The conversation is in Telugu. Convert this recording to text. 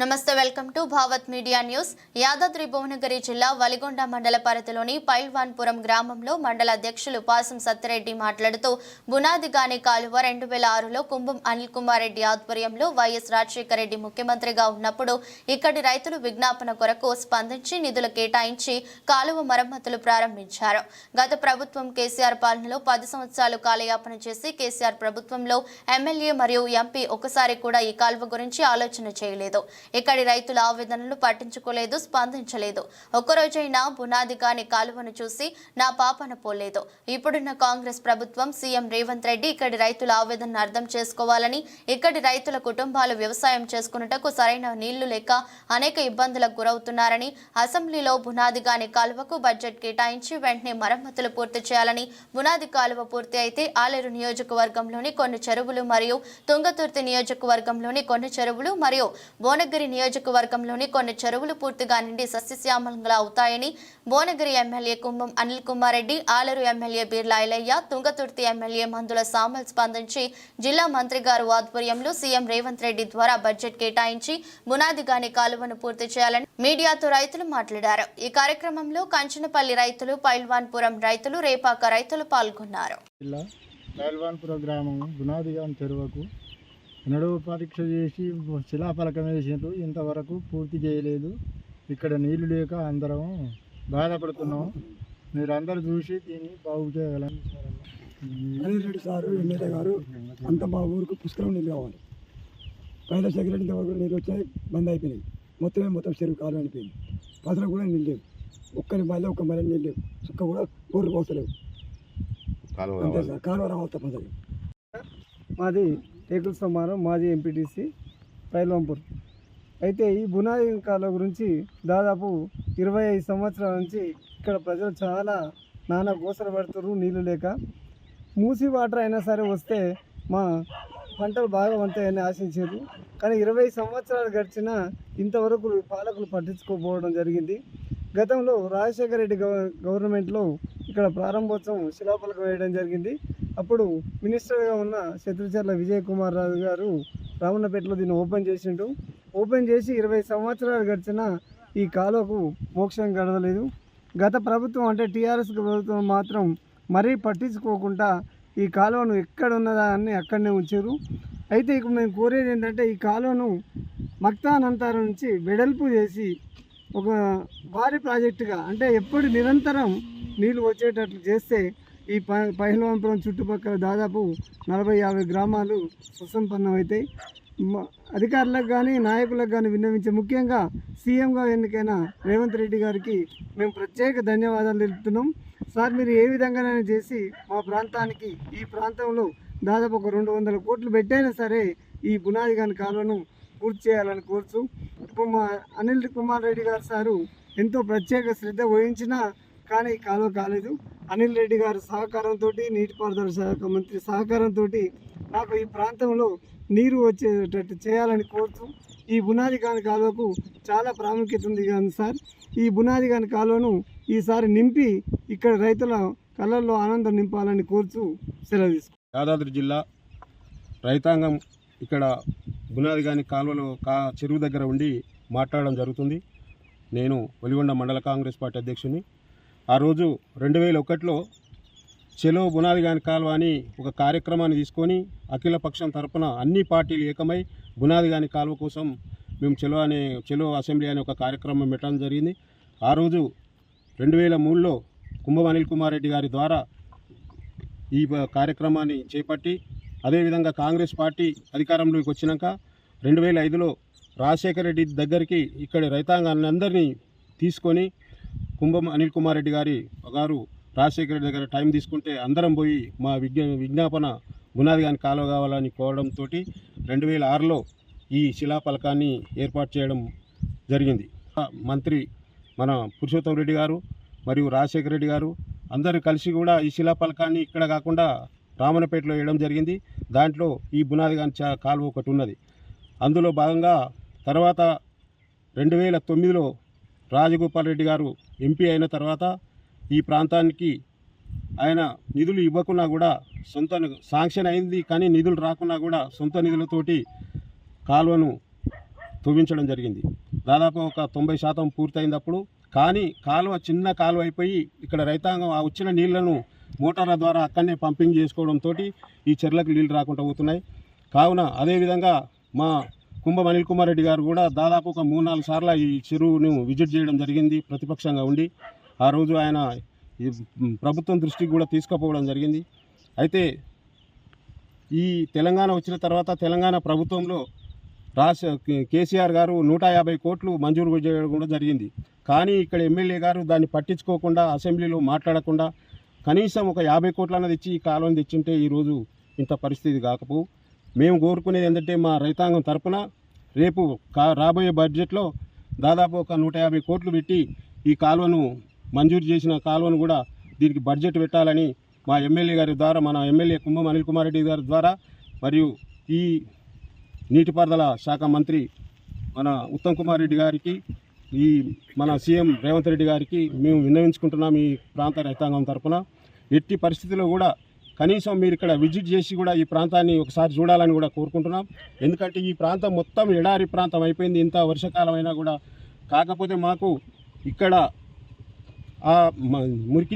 నమస్తే welcome to Bhavat media news. Yadadri Bhuvanagiri జిల్లా వలిగొండ మండల పరిధిలోని పైల్వాన్పురం గ్రామంలో మండల అధ్యక్షులు పాసం సత్యరెడ్డి మాట్లాడుతూ బునాదిగాని కాలువ రెండు వేల ఆరులో కుంభం అనిల్ కుమార్ రెడ్డి ఆధ్వర్యంలో వైఎస్ రాజశేఖర రెడ్డి ముఖ్యమంత్రిగా ఉన్నప్పుడు ఇక్కడి రైతులు విజ్ఞాపన కొరకు స్పందించి నిధులు కేటాయించి కాలువ మరమ్మతులు ప్రారంభించారు. గత ప్రభుత్వం కేసీఆర్ పాలనలో పది సంవత్సరాలు కాలయాపన చేసి కేసీఆర్ ప్రభుత్వంలో ఎమ్మెల్యే మరియు ఎంపీ ఒకసారి కూడా ఈ కాలువ గురించి ఆలోచన చేయలేదు. ఇక్కడి రైతుల ఆవేదనలు పట్టించుకోలేదు స్పందించలేదు. ఒక్కరోజైనా బునాది కాని కాలువను చూసి నా పాపన పోలేదు. ఇప్పుడున్న కాంగ్రెస్ ప్రభుత్వం సీఎం రేవంత్ రెడ్డి ఇక్కడి రైతుల ఆవేదనను అర్థం చేసుకోవాలని ఇక్కడి రైతుల కుటుంబాలు వ్యవసాయం చేసుకున్నటకు సరైన నీళ్ళు లేక అనేక ఇబ్బందులకు గురవుతున్నారని అసెంబ్లీలో బునాది కాని కాలువకు బడ్జెట్ కేటాయించి వెంటనే మరమ్మతులు పూర్తి చేయాలని బునాది కాలువ పూర్తి అయితే ఆలేరు నియోజకవర్గంలోని కొన్ని చెరువులు మరియు తుంగతుర్తి నియోజకవర్గంలోని కొన్ని చెరువులు మరియు భువనగిరి నియోజకవర్గంలోని కొన్ని చెరువులు పూర్తిగా నిండి సస్యశ్యామలంగా అవుతాయని Bhuvanagiri MLA Kumbham Anil Kumar Reddy Aleru MLA Beerla Ailaiah Thungathurthi MLA Mandula Samel స్పందించి జిల్లా మంత్రి గారు ఆధ్వర్యంలో సీఎం రేవంత్ రెడ్డి ద్వారా బడ్జెట్ కేటాయించి బునాదిగాని కాలువను పూర్తి చేయాలని మీడియాతో రైతులు మాట్లాడారు. ఈ కార్యక్రమంలో కంచనపల్లి రైతులు పైల్వాన్పురం రైతులు రేపాక రైతులు పాల్గొన్నారు. జిల్లా గ్రామం బునాదిగాన్ చెరువకు నడువు పరీక్ష చేసి శిలాఫలకం వేసిండ్రు. ఇంతవరకు పూర్తి చేయలేదు. ఇక్కడ నీళ్ళు లేక అందరం బాధపడుతున్నాం. మీరు అందరు చూసి దీన్ని బాగు చేయాలని అనిల్ రెడ్డి సారు ఎమ్మెల్యే గారు అంత మా ఊరికి పుష్కరం నీళ్ళు కావాలి. పైన సెక్రటరీ ఇంతవరకు నీళ్ళు వచ్చాయి బంద్ అయిపోయినాయి. మొత్తమే మొత్తం చెరువు కాలం అయిపోయింది. పసలు కూడా నీళ్ళు లేవు. ఒక్కరి మళ్ళీ ఒక్క మళ్ళీ నీళ్ళు లేవు. చుక్క కూడా ఊరు పోసలేవు అంతే సార్ కాలువ రావాలి తప్పనిసరి మాది టేకుల సోమారం మాజీ ఎంపీటీసీ పైల్వంపూర్ అయితే ఈ బునాది కాల గురించి దాదాపు ఇరవై ఐదు సంవత్సరాల నుంచి ఇక్కడ ప్రజలు చాలా నానా గోసలు పడుతున్నారు నీళ్ళు లేక. మూసి వాటర్ అయినా సరే వస్తే మా పంటలు బాగా ఉంటాయని ఆశించారు. కానీ ఇరవై సంవత్సరాలు గడిచినా ఇంతవరకు పాలకులు పట్టించుకోకపోవడం జరిగింది. గతంలో రాజశేఖర రెడ్డి గవర్నమెంట్లో ఇక్కడ ప్రారంభోత్సవం శిలాపలకు వేయడం జరిగింది. అప్పుడు మినిస్టర్గా ఉన్న శత్రుచర్ల విజయ్ కుమార్ రాజు గారు రామన్నపేటలో దీన్ని ఓపెన్ చేసిండు. ఓపెన్ చేసి ఇరవై సంవత్సరాలు గడిచిన ఈ కాలువకు మోక్షం గడవలేదు గత ప్రభుత్వం అంటే టీఆర్ఎస్ ప్రభుత్వం మాత్రం మరీ పట్టించుకోకుండా ఈ కాలువను ఎక్కడ ఉన్నదా అని అక్కడనే ఉంచారు. అయితే ఇక మేము కోరేది ఏంటంటే ఈ కాలువను మక్తానంతరం నుంచి వెడల్పు చేసి ఒక భారీ ప్రాజెక్టుగా అంటే ఎప్పుడు నిరంతరం నీళ్ళు వచ్చేటట్లు చేస్తే ఈ ప పైహల్వాంపురం చుట్టుపక్కల దాదాపు నలభై యాభై గ్రామాలు సుసంపన్నం అవుతాయి అధికారులకు కానీ నాయకులకు కానీ విన్నవించే ముఖ్యంగా సీఎంగా ఎన్నికైన రేవంత్ రెడ్డి గారికి మేము ప్రత్యేక ధన్యవాదాలు తెలుపుతున్నాం. సార్ మీరు ఏ విధంగానైనా చేసి మా ప్రాంతానికి ఈ ప్రాంతంలో దాదాపు ఒక రెండు వందల కోట్లు పెట్టైనా సరే ఈ బునాది గాని కాలువను పూర్తి చేయాలని కోరుచు ఇప్పుడు మా అనిల్ కుమార్ రెడ్డి గారు సారు ఎంతో ప్రత్యేక శ్రద్ధ వహించినా కానీ కాలువ కాలేదు. అనిల్ రెడ్డి గారి సహకారంతో నీటిపారుదల శాఖ మంత్రి సహకారంతో నాకు ఈ ప్రాంతంలో నీరు వచ్చేటట్టు చేయాలని కోరుతూ ఈ బునాది కాని కాలువకు చాలా ప్రాముఖ్యత ఉంది కానీ సార్ ఈ బునాది కాని కాలువను ఈసారి నింపి ఇక్కడ రైతుల కళ్ళల్లో ఆనందం నింపాలని కోరుతూ సెలవు తీసుకు యాదాద్రి జిల్లా రైతాంగం ఇక్కడ బునాది కాని కాలువలో కా చెరువు దగ్గర ఉండి మాట్లాడడం జరుగుతుంది. నేను వెలిగొండ మండల కాంగ్రెస్ పార్టీ అధ్యక్షుని. ఆ రోజు రెండు వేల ఒకటిలో చెలో బునాది గాని కాలువ అని ఒక కార్యక్రమాన్ని తీసుకొని అఖిల పక్షం తరపున అన్ని పార్టీలు ఏకమై బునాది గాని కాలువ కోసం మేము చెలో అనే చెలో అసెంబ్లీ అనే ఒక కార్యక్రమం పెట్టడం జరిగింది. ఆ రోజు రెండు వేల మూడులో కుంభం అనిల్ కుమార్ రెడ్డి గారి ద్వారా ఈ కార్యక్రమాన్ని చేపట్టి అదేవిధంగా కాంగ్రెస్ పార్టీ అధికారంలోకి వచ్చినాక రెండు వేల ఐదులో రాజశేఖర రెడ్డి దగ్గరికి ఇక్కడి రైతాంగాన్ని అందరినీ తీసుకొని కుంభం అనిల్ కుమార్ రెడ్డి గారి గారు రాజశేఖర రెడ్డి దగ్గర టైం తీసుకుంటే అందరం పోయి మా విజ్ఞ విజ్ఞాపన గునాది కానీ కాలువ కావాలని కోవడంతో రెండు వేల ఆరులో ఈ శిలాఫలకాన్ని ఏర్పాటు చేయడం జరిగింది. మంత్రి మన పురుషోత్తం రెడ్డి గారు మరియు రాజశేఖర రెడ్డి గారు అందరూ కలిసి కూడా ఈ శిలాఫలకాన్ని ఇక్కడ కాకుండా రామనపేటలో వేయడం జరిగింది. దాంట్లో ఈ బునాది కానీ చా కాలువ ఒకటి ఉన్నది. అందులో భాగంగా తర్వాత రెండు వేల తొమ్మిదిలో రాజగోపాల్ రెడ్డి గారు ఎంపీ అయిన తర్వాత ఈ ప్రాంతానికి ఆయన నిధులు ఇవ్వకున్నా కూడా సొంత శాంక్షన్ అయింది కానీ నిధులు రాకున్నా కూడా సొంత నిధులతోటి కాలువను తవ్వించడం జరిగింది. దాదాపు ఒక తొంభై శాతం పూర్తయినప్పుడు కానీ కాలువ చిన్న కాలువ అయిపోయి ఇక్కడ రైతాంగం ఆ వచ్చిన నీళ్ళను మోటార్ల ద్వారా అక్కడనే పంపింగ్ చేసుకోవడంతో ఈ చెర్లకు నీళ్ళు రాకుండా పోతున్నాయి. కావున అదేవిధంగా మా కుంభం అనిల్ కుమార్ రెడ్డి గారు కూడా దాదాపు ఒక మూడు నాలుగు సార్లు ఈ చెరువును విజిట్ చేయడం జరిగింది ప్రతిపక్షంగా ఉండి. ఆ రోజు ఆయన ఈ ప్రభుత్వం దృష్టికి కూడా తీసుకుపోవడం జరిగింది. అయితే ఈ తెలంగాణ వచ్చిన తర్వాత తెలంగాణ ప్రభుత్వంలో రాష్ట్ర కేసీఆర్ గారు నూట యాభై కోట్లు మంజూరు చేయడం కూడా జరిగింది. కానీ ఇక్కడ ఎమ్మెల్యే గారు దాన్ని పట్టించుకోకుండా అసెంబ్లీలో మాట్లాడకుండా కనీసం ఒక యాభై కోట్లు అన్నది ఇచ్చి ఈ కాలువని తెచ్చింటే ఈరోజు ఇంత పరిస్థితి కాకపోవు. మేము కోరుకునేది ఏంటంటే మా రైతాంగం తరపున రేపు కా రాబోయే బడ్జెట్లో దాదాపు ఒక నూట యాభై కోట్లు పెట్టి ఈ కాలువను మంజూరు చేసిన కాలువను కూడా దీనికి బడ్జెట్ పెట్టాలని మా ఎమ్మెల్యే గారి ద్వారా మన ఎమ్మెల్యే కుంభం అనిల్ కుమార్ రెడ్డి గారి ద్వారా మరియు ఈ నీటిపారుదల శాఖ మంత్రి మన ఉత్తమ్ కుమార్ రెడ్డి గారికి ఈ మన సీఎం రేవంత్ రెడ్డి గారికి మేము విన్నవించుకుంటున్నాం ఈ ప్రాంత రైతాంగం తరపున. ఎట్టి పరిస్థితుల్లో కూడా కనీసం మీరు ఇక్కడ విజిట్ చేసి కూడా ఈ ప్రాంతాన్ని ఒకసారి చూడాలని కూడా కోరుకుంటున్నాం. ఎందుకంటే ఈ ప్రాంతం మొత్తం ఎడారి ప్రాంతం అయిపోయింది. ఇంత వర్షాకాలం అయినా కూడా. కాకపోతే మాకు ఇక్కడ ఆ మురికి